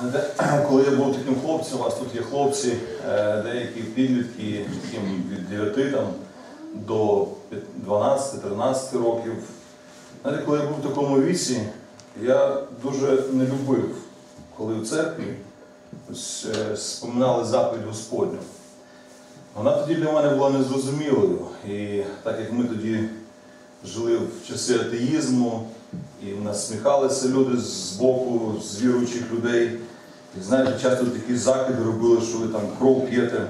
Знаєте, Коли я був таким хлопцем, у вас тут є хлопці, е, деякі підлітки, яким від 9 там, до 12-13 років. Знаєте, коли я був в такому віці, я дуже не любив, коли в церкві е, споминали заповідь Господню. Вона тоді для мене була незрозумілою. І так як ми тоді жили в часи атеїзму, і насміхалися люди з боку, з віруючих людей. І знаєте, часто такі закиди робили, що ви там кров п'єте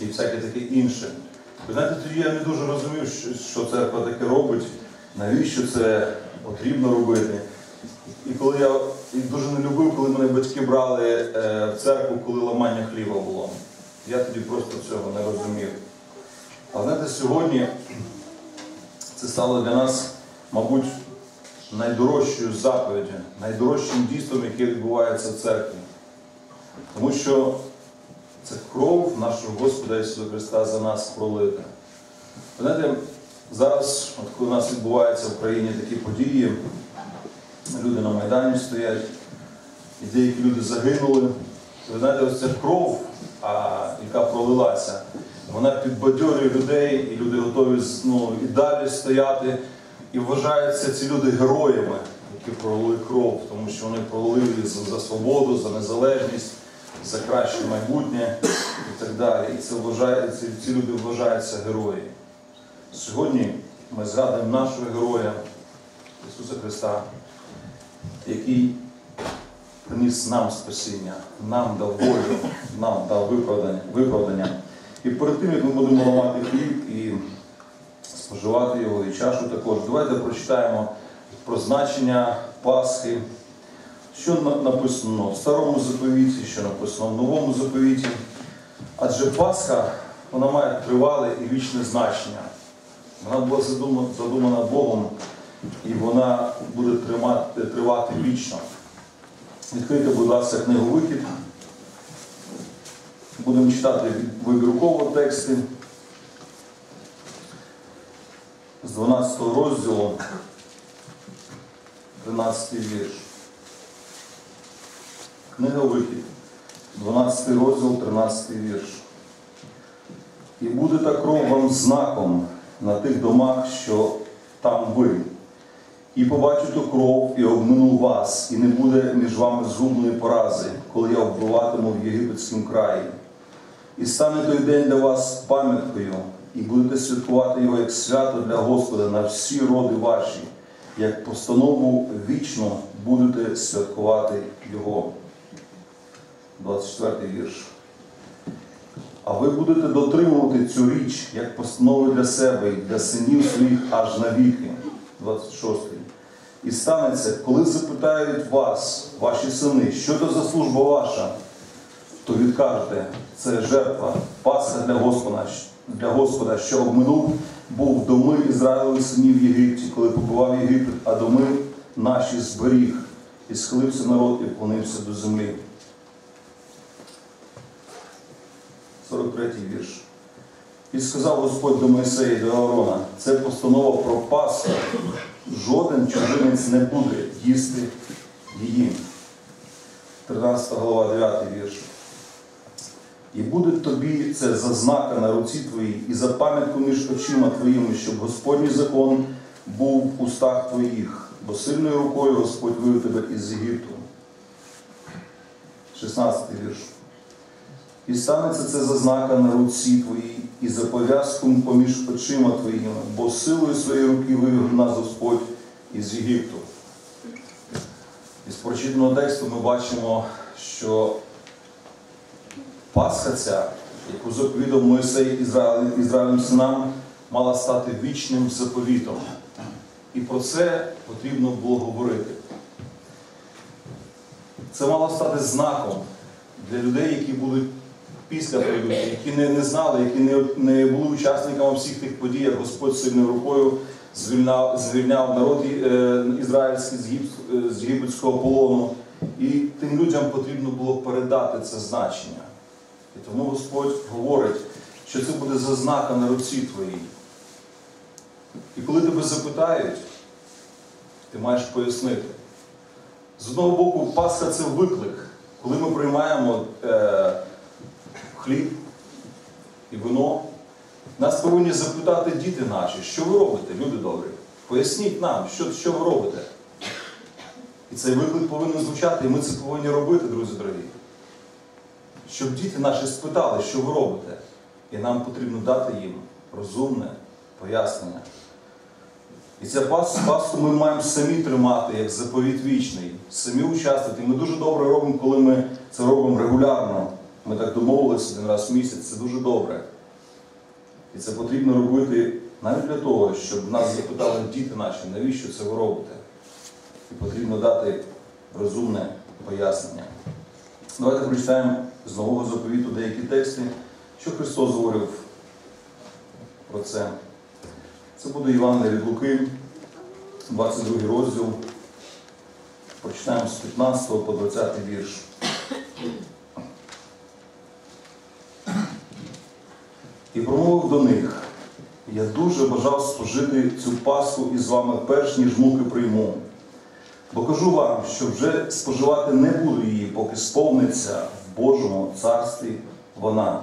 і всяке таке інше. Ви знаєте, тоді я не дуже розумів, що- церква таке робить, навіщо це потрібно робити. І коли я і дуже не любив, коли мене батьки брали е, в церкву, коли ламання хліба було. Я тоді просто цього не розумів. А знаєте, сьогодні це стало для нас, мабуть, найдорожчою заповіддю, найдорожчим дійством, яке відбувається в церкві. Тому що це кров нашого Господа Ісуса Христа за нас пролита. Знаєте, зараз, от коли у нас відбуваються в країні такі події, люди на Майдані стоять, і деякі люди загинули. Ви знаєте, ось ця кров, а, яка пролилася, вона підбадьорює людей, і люди готові ну, і далі стояти. І вважаються ці люди героями, які пролили кров, тому що вони пролили за, свободу, за незалежність, за краще майбутнє і так далі. І це вважає, ці, люди вважаються герої. Сьогодні ми згадуємо нашого героя Ісуса Христа, який приніс нам спасіння, нам дав волю, нам дав виправдання. виправдання. І перед тим, як ми будемо ламати хліб і споживати його і чашу також. Давайте прочитаємо про значення Пасхи, що написано в старому заповіті, що написано в новому заповіті. Адже Пасха вона має тривале і вічне значення. Вона була задумана, Богом і вона буде тримати, тривати вічно. Відкрийте, будь ласка, книгу Вихід. Будемо читати вибірково тексти з 12 розділу, 13 вірш. Книга Вихід, 12 розділ, 13 вірш. І буде та кров вам знаком на тих домах, що там ви. І побачу ту кров, і обмину вас, і не буде між вами згубної порази, коли я вбиватиму в єгипетському краї. І стане той день для вас пам'яткою, і будете святкувати його як свято для Господа на всі роди ваші, як постанову вічно будете святкувати Його. 24 вірш. А ви будете дотримувати цю річ, як постанову для себе і для синів своїх аж навіки. 26. І станеться, коли запитають вас, ваші сини, що то за служба ваша, то відкажете, це жертва, Пасха для Господа, для Господа, що обминув був доми Ізраїлевих синів в Єгипті, коли побував Єгипет, а доми наші зберіг, і схилився народ і вклонився до землі. 43 вірш. І сказав Господь до Моїсея і до Аарона, це постанова про Пасху. Жоден чужинець не буде їсти її. 13 глава, 9 вірш. І буде тобі це за знака на руці твоїй і за пам'ятку між очима твоїми, щоб Господній закон був в устах твоїх, бо сильною рукою Господь вивів тебе із Єгипту. 16 вірш. І станеться це за знака на руці твоїй і за пов'язком поміж очима твоїми, бо силою своєї руки вивів нас Господь із Єгипту. Із прочитаного тексту ми бачимо, що Пасха ця, яку заповідав Ізраїль, Ізраїлем синам, мала стати вічним заповітом. І про це потрібно було говорити. Це мало стати знаком для людей, які будуть після прийдуть, які не, не знали, які не, не були учасниками всіх тих подій, як Господь сильною рукою звільняв, звільняв народ е, ізраїльський е, з єгипетського полону. І тим людям потрібно було передати це значення. Тому Господь говорить, що це буде за знака на руці твоїй. І коли тебе запитають, ти маєш пояснити. З одного боку, Пасха це виклик, коли ми приймаємо е, хліб і вино. Нас повинні запитати діти наші, що ви робите, люди добрі? Поясніть нам, що, що ви робите. І цей виклик повинен звучати, і ми це повинні робити, друзі дорогі. Щоб діти наші спитали, що ви робите. І нам потрібно дати їм розумне пояснення. І ця пас- пасху ми маємо самі тримати, як заповіт вічний, самі участвувати. Ми дуже добре робимо, коли ми це робимо регулярно. Ми так домовилися один раз в місяць, це дуже добре. І це потрібно робити навіть для того, щоб нас запитали діти наші, навіщо це ви робите. І потрібно дати розумне пояснення. Давайте прочитаємо з нового заповіту деякі тексти, що Христос говорив про це. Це буде Іван від Луки, 22 розділ. Прочитаємо з 15 по 20 вірш. І промовив до них, я дуже бажав спожити цю Пасху із вами перш ніж муки прийму. Бо кажу вам, що вже споживати не буду її, поки сповниться в Божому царстві вона.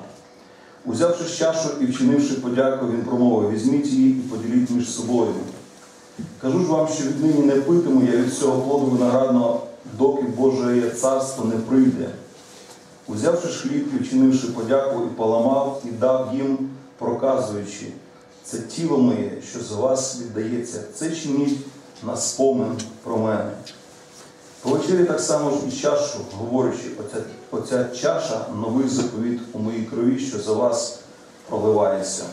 Узявши чашу і вчинивши подяку, він промовив, візьміть її і поділіть між собою. Кажу ж вам, що віднині не питиму я від цього плоду виноградного, доки Боже царство не прийде. Узявши хліб і вчинивши подяку, і поламав, і дав їм, проказуючи, це тіло моє, що за вас віддається, це чиніть на спомин про мене. По так само ж і чашу, говорячи, оця, оця чаша новий заповіт у моїй крові, що за вас проливається.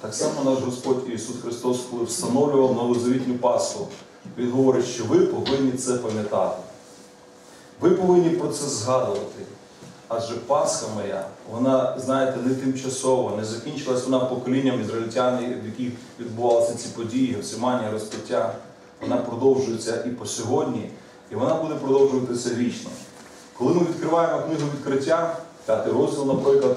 Так само наш Господь Ісус Христос, коли встановлював новозавітню Пасху, Він говорить, що ви повинні це пам'ятати. Ви повинні про це згадувати. Адже Пасха моя, вона, знаєте, не тимчасова, не закінчилась вона поколінням ізраїльтян, в яких відбувалися ці події, Гефсиманія, розпиття. Вона продовжується і по сьогодні, і вона буде продовжуватися вічно. Коли ми відкриваємо книгу відкриття, п'ятий розділ, наприклад,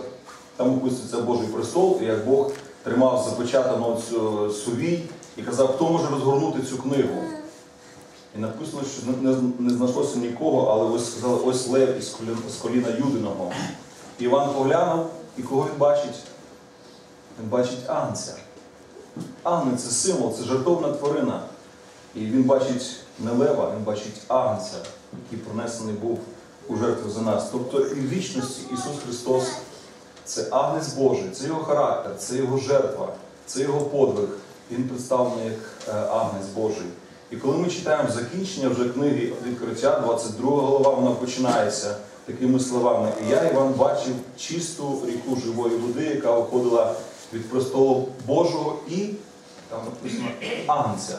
там описується Божий престол, і як Бог тримав запечатану цю сувій і казав, хто може розгорнути цю книгу. І написано, що не, не, знайшлося нікого, але ось сказали, ось лев із коліна, з коліна Юдиного. Іван поглянув, і кого він бачить? Він бачить Агнця. Агнець це символ, це жертовна тварина. І він бачить не лева, він бачить Агнця, який пронесений був у жертву за нас. Тобто і в вічності Ісус Христос це Агнець Божий, це його характер, це його жертва, це його подвиг. Він представлений як е, Агнець Божий. І коли ми читаємо закінчення вже книги відкриття, 22 глава, вона починається такими словами. І я, Іван, бачив чисту ріку живої води, яка виходила від престолу Божого і там написано Агнця.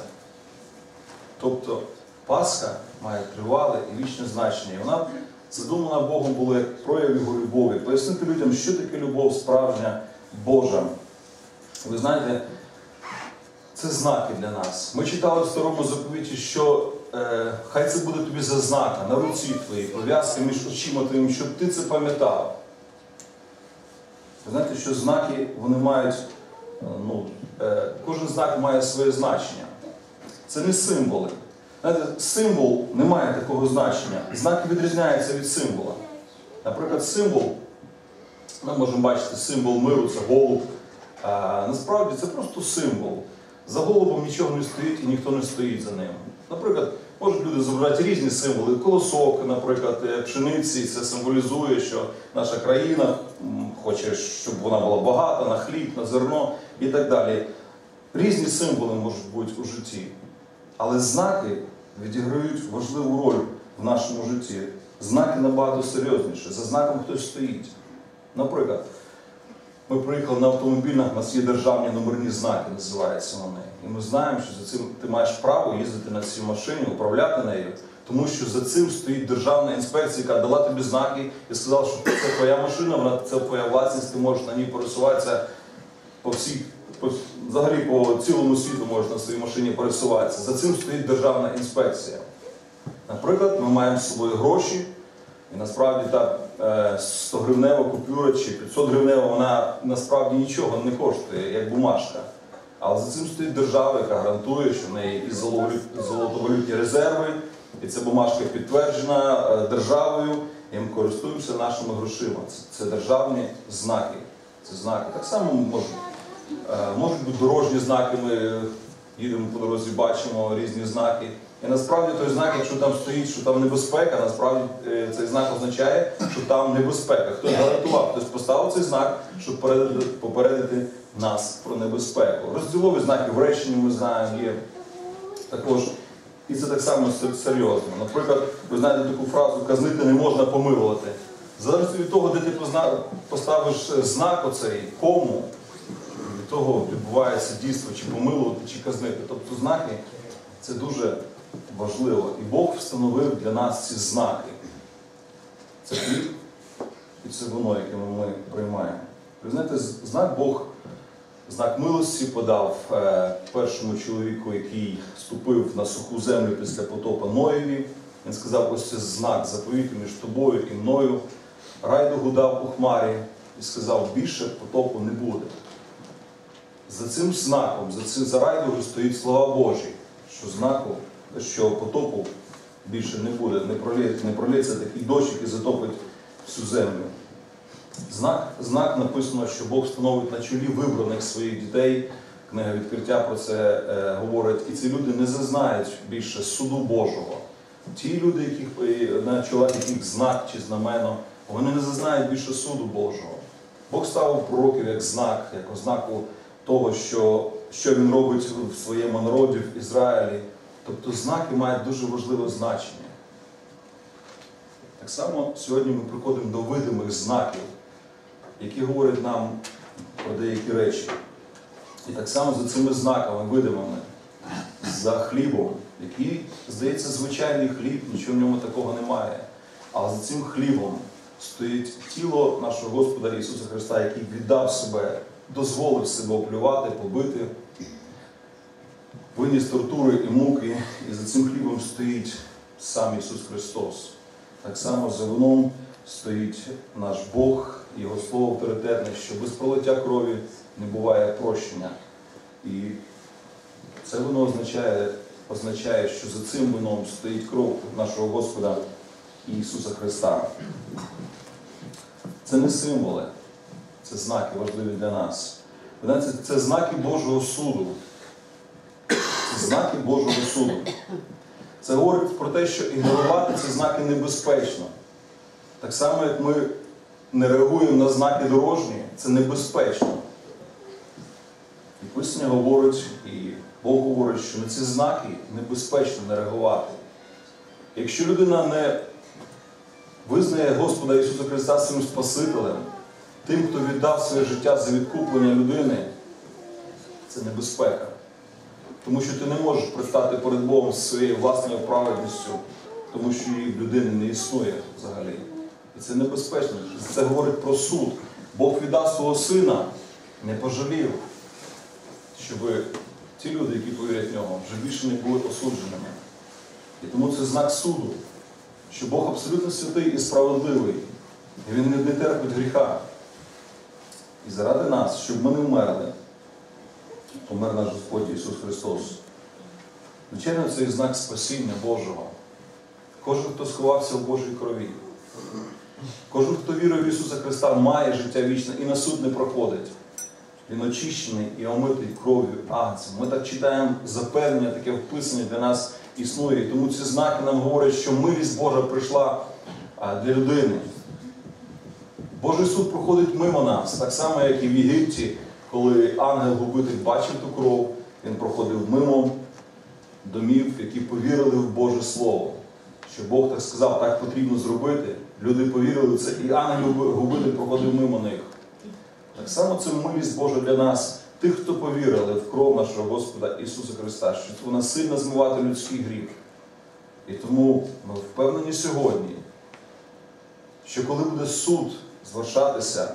Тобто Пасха має тривале і вічне значення. І вона задумана Богом була як прояв його любові. Пояснити людям, що таке любов справжня Божа. Ви знаєте, це знаки для нас. Ми читали в старому заповіті, що е, хай це буде тобі за знака на руці твоїй, пов'язка між очима твоїм, щоб ти це пам'ятав. Ви знаєте, що знаки вони мають, е, ну, е, кожен знак має своє значення. Це не символи. Знаєте, символ не має такого значення. Знаки відрізняються від символа. Наприклад, символ, ми можемо бачити символ миру, це голуб. А, насправді це просто символ. За голубом нічого не стоїть і ніхто не стоїть за ним. Наприклад, можуть люди зображати різні символи. Колосок, наприклад, е, пшениці, це символізує, що наша країна хоче, щоб вона була багата на хліб, на зерно і так далі. Різні символи можуть бути у житті. Але знаки відіграють важливу роль в нашому житті. Знаки набагато серйозніше. За знаком хтось стоїть. Наприклад, ми приїхали на автомобілях, у нас є державні номерні знаки, називаються вони. І ми знаємо, що за цим ти маєш право їздити на цій машині, управляти нею, тому що за цим стоїть державна інспекція, яка дала тобі знаки і сказала, що це твоя машина, вона це твоя власність, ти можеш на ній пересуватися по всій, по, взагалі по цілому світу можеш на своїй машині пересуватися. За цим стоїть державна інспекція. Наприклад, ми маємо з собою гроші, і насправді та е, 100 гривнева купюра чи 500 гривнева, вона насправді нічого не коштує, як бумажка. Але за цим стоїть держава, яка гарантує, що в неї і золотовалютні резерви, і ця бумажка підтверджена е, державою, і ми користуємося нашими грошима. Це, це державні знаки. Це знаки. Так само можуть, е, можуть бути дорожні знаки. Ми їдемо по дорозі, бачимо різні знаки. І насправді той знак, якщо там стоїть, що там небезпека, насправді е, цей знак означає, що там небезпека. Хтось гарантував, хтось поставив цей знак, щоб попередити, нас про небезпеку. Розділові знаки в реченні ми знаємо є також. І це так само серйозно. Наприклад, ви знаєте таку фразу казнити не можна помилувати. Залежно від того, де ти поставиш е, знак оцей, кому, від того відбувається дійство, чи помилувати, чи казнити. Тобто знаки це дуже важливо. І Бог встановив для нас ці знаки. Це хліб і це воно, яке ми приймаємо. Ви знаєте, знак Бог, знак милості подав е, першому чоловіку, який ступив на суху землю після потопа Ноєві. Він сказав, ось це знак заповіту між тобою і мною. Райдугу дав у хмарі і сказав, більше потопу не буде. За цим знаком, за цим за райдугою стоїть слова Божі, що знаку, що потопу більше не буде, не пролється, такий дощ, який затопить всю землю. Знак, знак написано, що Бог встановить на чолі вибраних своїх дітей. Книга відкриття про це е, говорить. І ці люди не зазнають більше суду Божого. Ті люди, яких, е, на чолах яких знак чи знамено, вони не зазнають більше суду Божого. Бог ставив пророків як знак, як ознаку того, що, що він робить в своєму народі в Ізраїлі. Тобто знаки мають дуже важливе значення. Так само сьогодні ми приходимо до видимих знаків, які говорять нам про деякі речі. І так само за цими знаками видимими, за хлібом, який, здається, звичайний хліб, нічого в ньому такого немає. Але за цим хлібом стоїть тіло нашого Господа Ісуса Христа, який віддав себе, дозволив себе оплювати, побити, виніс тортури і муки, і за цим хлібом стоїть сам Ісус Христос. Так само за вином стоїть наш Бог, Його слово авторитетне, що без пролиття крові не буває прощення. І це воно означає, означає, що за цим вином стоїть кров нашого Господа Ісуса Христа. Це не символи, це знаки важливі для нас. Це знаки Божого суду. Знаки Божого суду. Це говорить про те, що ігнорувати ці знаки небезпечно. Так само, як ми не реагуємо на знаки дорожні, це небезпечно. І Писання говорить, і Бог говорить, що на ці знаки небезпечно не реагувати. Якщо людина не визнає Господа Ісуса Христа своїм Спасителем, тим, хто віддав своє життя за відкуплення людини, це небезпека. Тому що ти не можеш предстати перед Богом зі своєю власною праведністю, тому що її в людини не існує взагалі. І це небезпечно. Це говорить про суд. Бог віддав свого сина, не пожалів, щоб ті люди, які повірять в нього, вже більше не були осудженими. І тому це знак суду, що Бог абсолютно святий і справедливий, і Він не терпить гріха. І заради нас, щоб ми не вмерли, помер наш Господь Ісус Христос. Звичайно, це знак спасіння Божого. Кожен, хто сховався в Божій крові, кожен, хто вірив в Ісуса Христа, має життя вічне і на суд не проходить. Він очищений і омитий кров'ю Агнцем. Ми так читаємо запевнення, таке вписання для нас існує. Тому ці знаки нам говорять, що милість Божа прийшла для людини. Божий суд проходить мимо нас, так само, як і в Єгипті, коли ангел-губитель бачив ту кров, він проходив мимо домів, які повірили в Боже Слово. Що Бог так сказав, так потрібно зробити. Люди повірили в це, і ангел-губитель проходив мимо них. Так само це милість Божа для нас, тих, хто повірили в кров нашого Господа Ісуса Христа, що вона сильно змивати людський гріх. І тому ми впевнені сьогодні, що коли буде суд звершатися,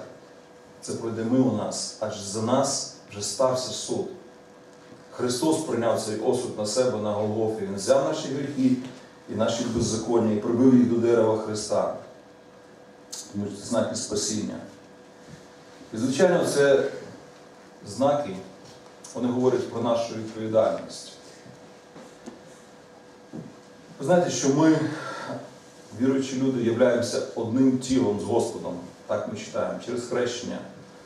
це пройде мимо нас, аж за нас вже стався суд. Христос прийняв цей осуд на себе на Голгофі. Він взяв наші гріхи і наші беззаконня і прибив їх до дерева Христа. Це знаки спасіння. І, звичайно, це знаки, вони говорять про нашу відповідальність. Ви знаєте, що ми, віруючі люди, являємося одним тілом з Господом. Так ми читаємо, через хрещення,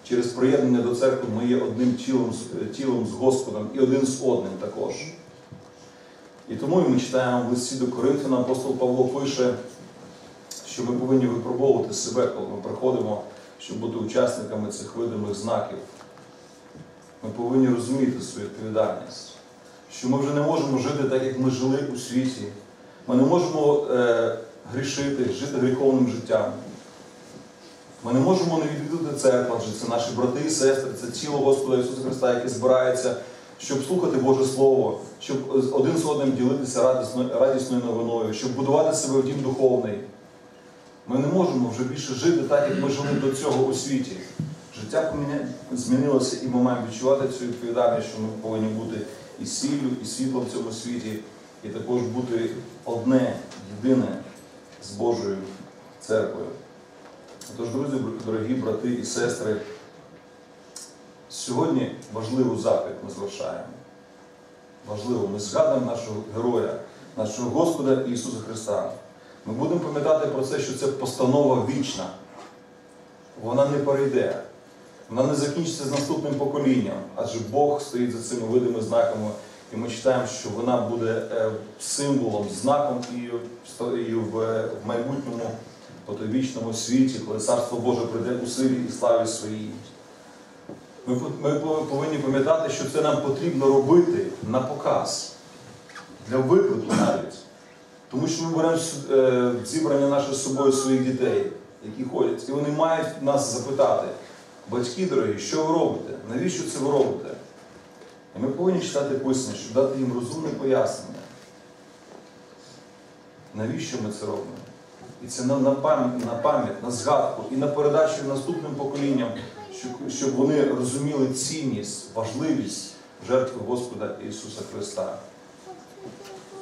через приєднання до церкви ми є одним тілом, з- тілом з Господом і один з одним також. І тому ми читаємо в листі до Коринфяна, апостол Павло пише, що ми повинні випробовувати себе, коли ми приходимо, щоб бути учасниками цих видимих знаків. Ми повинні розуміти свою відповідальність, що ми вже не можемо жити так, як ми жили у світі. Ми не можемо е, грішити, жити гріховним життям. Ми не можемо не відвідувати церкву, адже це наші брати і сестри, це тіло Господа Ісуса Христа, яке збирається, щоб слухати Боже Слово, щоб один з одним ділитися радісною, радісною новиною, щоб будувати себе в дім духовний. Ми не можемо вже більше жити так, як ми жили до цього у світі. Життя змінилося, і ми маємо відчувати цю відповідальність, що ми повинні бути і сіллю, і світлом в цьому світі, і також бути одне, єдине з Божою церквою. Тож, друзі, дорогі брати і сестри, сьогодні важливу заповідь ми звершаємо. Важливо, ми згадуємо нашого героя, нашого Господа Ісуса Христа. Ми будемо пам'ятати про це, що це постанова вічна. Вона не перейде. Вона не закінчиться з наступним поколінням, адже Бог стоїть за цими видими знаками. І ми читаємо, що вона буде е, символом, знаком і в- в майбутньому, в вічному світі, коли Царство Боже прийде у силі і славі своїй. Ми, ми повинні пам'ятати, що це нам потрібно робити на показ, для виклику навіть. Тому що ми беремо е, в зібрання наше з собою своїх дітей, які ходять, і вони мають нас запитати, батьки дорогі, що ви робите? Навіщо це ви робите? І ми повинні читати писання, щоб дати їм розумне пояснення. Навіщо ми це робимо? І це на, пам'ять, на пам'ять, на згадку і на передачу наступним поколінням, щоб, вони розуміли цінність, важливість жертви Господа Ісуса Христа.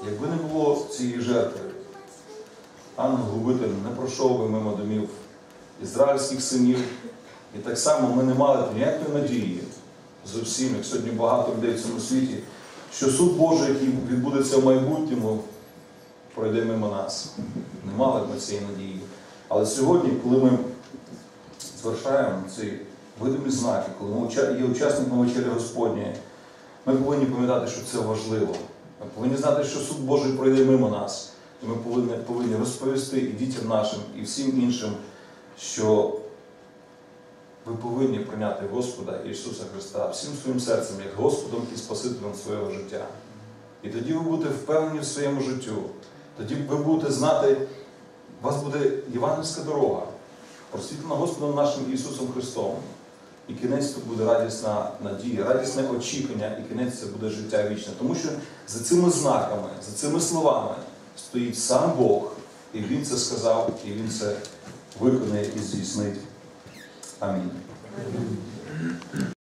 Якби не було цієї жертви, ангел-губитель не пройшов би мимо домів ізраїльських синів, і так само ми не мали ніякої надії зовсім, як сьогодні багато людей в цьому світі, що суд Божий, який відбудеться в майбутньому, пройде мимо нас. Не мали б ми цієї надії. Але сьогодні, коли ми звершаємо ці видимі знаки, коли ми є учасниками вечері Господньої, ми повинні пам'ятати, що це важливо. Ми повинні знати, що суд Божий пройде мимо нас. І ми повинні, повинні розповісти і дітям нашим, і всім іншим, що ви повинні прийняти Господа Ісуса Христа всім своїм серцем, як Господом і Спасителем свого життя. І тоді ви будете впевнені в своєму життю. Тоді ви будете знати, у вас буде євангельська дорога, просвітлена Господом нашим Ісусом Христом. І кінець це буде радісна надія, радісне очікування, і кінець це буде життя вічне. Тому що за цими знаками, за цими словами стоїть сам Бог, і Він це сказав, і Він це виконає і здійснить. Амінь.